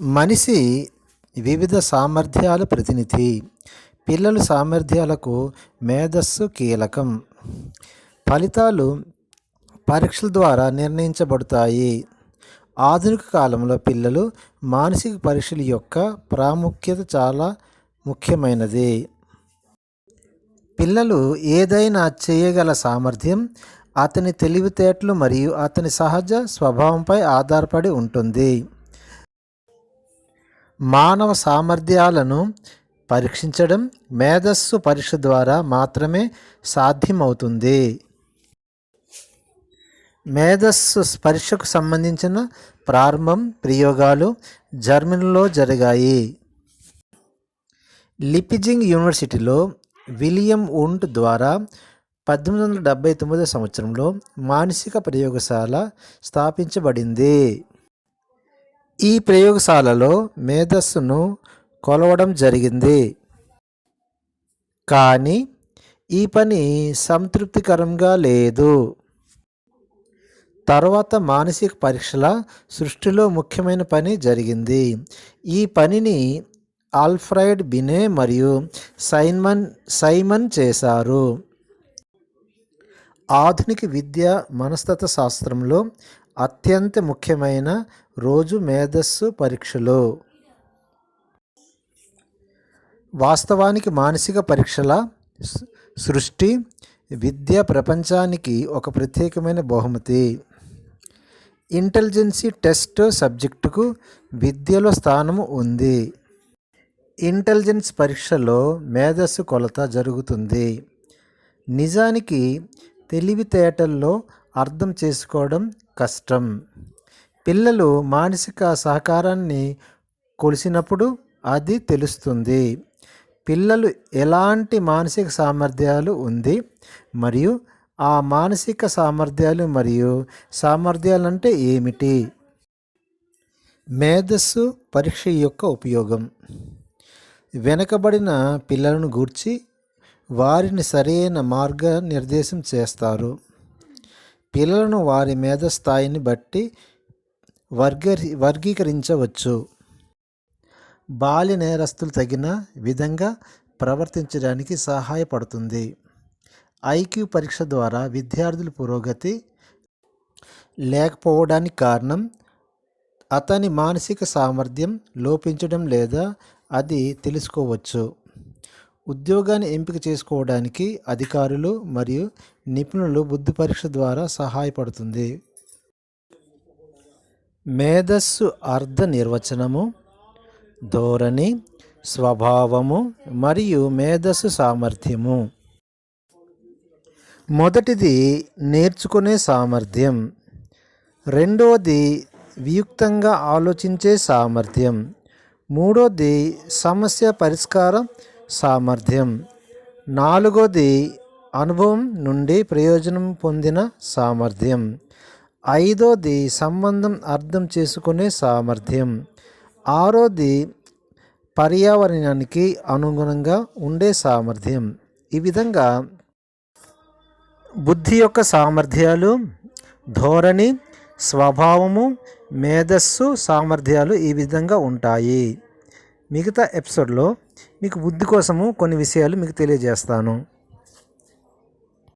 మనిషి వివిధ సామర్థ్యాల ప్రతినిధి. పిల్లల సామర్థ్యాలకు మేధస్సు కీలకం. ఫలితాలు పరీక్షల ద్వారా నిర్ణయించబడతాయి. ఆధునిక కాలంలో పిల్లలు మానసిక పరీక్షల యొక్క ప్రాముఖ్యత చాలా ముఖ్యమైనది. పిల్లలు ఏదైనా చేయగల సామర్థ్యం అతని తెలివితేటలు మరియు అతని సహజ స్వభావంపై ఆధారపడి ఉంటుంది. మానవ సామర్థ్యాలను పరీక్షించడం మేధస్సు పరీక్ష ద్వారా మాత్రమే సాధ్యమవుతుంది. మేధస్సు పరీక్షకు సంబంధించిన ప్రారంభం ప్రయోగాలు జర్మనీలో జరిగాయి. లిపిజింగ్ యూనివర్సిటీలో విలియం ఉంట్ ద్వారా పద్దెనిమిది వందల డెబ్భై తొమ్మిదో సంవత్సరంలో మానసిక ప్రయోగశాల స్థాపించబడింది. ఈ ప్రయోగశాలలో మేధస్సును కొలవడం జరిగింది. కానీ ఈ పని సంతృప్తికరంగా లేదు. తర్వాత మానసిక పరీక్షల సృష్టిలో ముఖ్యమైన పని జరిగింది. ఈ పనిని ఆల్ఫ్రైడ్ బినే మరియు సైమన్ సైమన్ చేశారు. ఆధునిక విద్య మనస్తత్వ శాస్త్రంలో అత్యంత ముఖ్యమైన రోజు మేధస్సు పరీక్షలు. వాస్తవానికి మానసిక పరీక్షల సృష్టి విద్య ప్రపంచానికి ఒక ప్రత్యేకమైన బహుమతి. ఇంటెలిజెన్సీ టెస్ట్ సబ్జెక్టుకు విద్యలో స్థానము ఉంది. ఇంటెలిజెన్స్ పరీక్షలో మేధస్సు కొలత జరుగుతుంది. నిజానికి తెలివితేటల్లో అర్థం చేసుకోవడం కష్టం. పిల్లలు మానసిక సహకారాన్ని కొలిసినప్పుడు అది తెలుస్తుంది. పిల్లలు ఎలాంటి మానసిక సామర్థ్యాలు ఉంది? మరియు ఆ మానసిక సామర్థ్యాలు మరియు సామర్థ్యాలు అంటే ఏమిటి? మేధస్సు పరీక్ష యొక్క ఉపయోగం. వెనకబడిన పిల్లలను గూర్చి వారిని సరైన మార్గనిర్దేశం చేస్తారు. పిల్లలను వారి మేధస్థాయిని బట్టి వర్గ వర్గీకరించవచ్చు. బాల్య నేరస్తులు తగిన విధంగా ప్రవర్తించడానికి సహాయపడుతుంది. ఐక్యూ పరీక్ష ద్వారా విద్యార్థుల పురోగతి లేకపోవడానికి కారణం అతని మానసిక సామర్థ్యం లోపించడం లేదా అది తెలుసుకోవచ్చు. ఉద్యోగాన్ని ఎంపిక చేసుకోవడానికి అధికారులు మరియు నిపుణులు బుద్ధి పరీక్ష ద్వారా సహాయపడుతుంది. మేధస్సు అర్థ నిర్వచనము ధోరణి స్వభావము మరియు మేధస్సు సామర్థ్యము. మొదటిది నేర్చుకునే సామర్థ్యం. రెండవది వియుక్తంగా ఆలోచించే సామర్థ్యం. మూడోది సమస్య పరిష్కారం సామర్థ్యం. నాలుగోది అనుభవం నుండి ప్రయోజనం పొందిన సామర్థ్యం. ఐదోది సంబంధం అర్థం చేసుకునే సామర్థ్యం. ఆరోది పర్యావరణానికి అనుగుణంగా ఉండే సామర్థ్యం. ఈ విధంగా బుద్ధి యొక్క సామర్థ్యాలు ధోరణి స్వభావము మేధస్సు సామర్థ్యాలు ఈ విధంగా ఉంటాయి. మిగతా ఎపిసోడ్లో మీకు బుద్ధి కోసము కొన్ని విషయాలు మీకు తెలియజేస్తాను.